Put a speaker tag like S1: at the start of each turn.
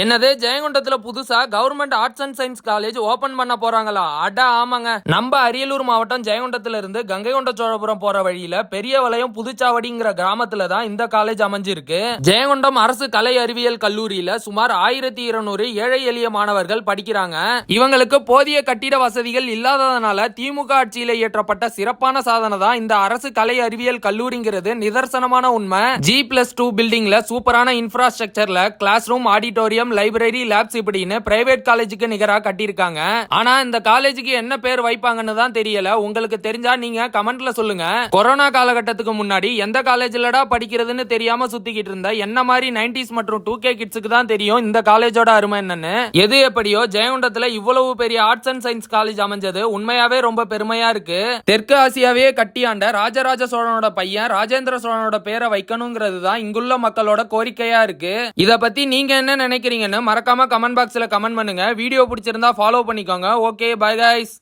S1: என்னது ஜெயங்கொண்டத்துல புதுசா government arts and science college open பண்ண போறாங்களா? அட ஆமாங்க. நம்ம அரியலூர் மாவட்டம் ஜெயங்கொண்டத்துல இருந்து கங்கை கொண்ட சோழபுரம் போற வழியில பெரிய வளையம் புதுச்சாவடிங்கிற கிராமத்துல தான் இந்த காலேஜ் அமைஞ்சிருக்கு. ஜெயங்கொண்டம் அரசு கலை அறிவியல் கல்லூரியில சுமார் ஆயிரத்தி இருநூறு ஏழை எளிய மாணவர்கள் படிக்கிறாங்க. இவங்களுக்கு போதிய கட்டிட வசதிகள் இல்லாததனால திமுக ஆட்சியில இயற்றப்பட்ட சிறப்பான சாதனை தான் இந்த அரசு கலை அறிவியல் கல்லூரிங்கிறது. நிதர்சனமான உண்மை. ஜி பிளஸ் டூ பில்டிங்ல சூப்பரான இன்ஃப்ராஸ்ட்ரக்சர்ல class room auditorium library labs இப்படின்னு பிரைவேட் காலேஜுக்கு நிகராக கட்டியிருக்காங்க. ஆனா இந்த காலேஜுக்கு என்ன பேர் வைப்பாங்கன்னு தான் தெரியல. உங்களுக்கு தெரிஞ்சா நீங்க கமெண்ட்ல சொல்லுங்க. கொரோனா காலகட்டத்துக்கு முன்னாடி எந்த காலேஜ்லடா படிக்கிறதுன்னு தெரியாம சுத்திக்கிட்டு இருந்த என்ன மாதிரி நைன்டிஸ் மற்றும் டூ கே கிட்ஸுக்கு தான் தெரியும் இந்த காலேஜோட அருமை என்னன்னு. எது எப்படியோ ஜெயங்கொண்டத்துல இவ்வளவு பெரிய ஆர்ட்ஸ் அண்ட் சயின்ஸ் காலேஜ் அமைஞ்சது உண்மையாவே ரொம்ப பெருமையா இருக்கு. தெற்கு ஆசியாவே கட்டியாண்ட ராஜராஜ சோழனோட பையன் ராஜேந்திர சோழனோட பேரை வைக்கணுங்கிறது தான் இங்குள்ள மக்களோட கோரிக்கையா இருக்கு. இத பத்தி நீங்க என்ன நினைக்கிறீங்க? பண்ணுறீங்கன்னு மறக்காம கமெண்ட் பாக்ஸ்ல கமெண்ட் பண்ணுங்க. வீடியோ பிடிச்சிருந்தா ஃபாலோ பண்ணிக்கோங்க. Okay bye guys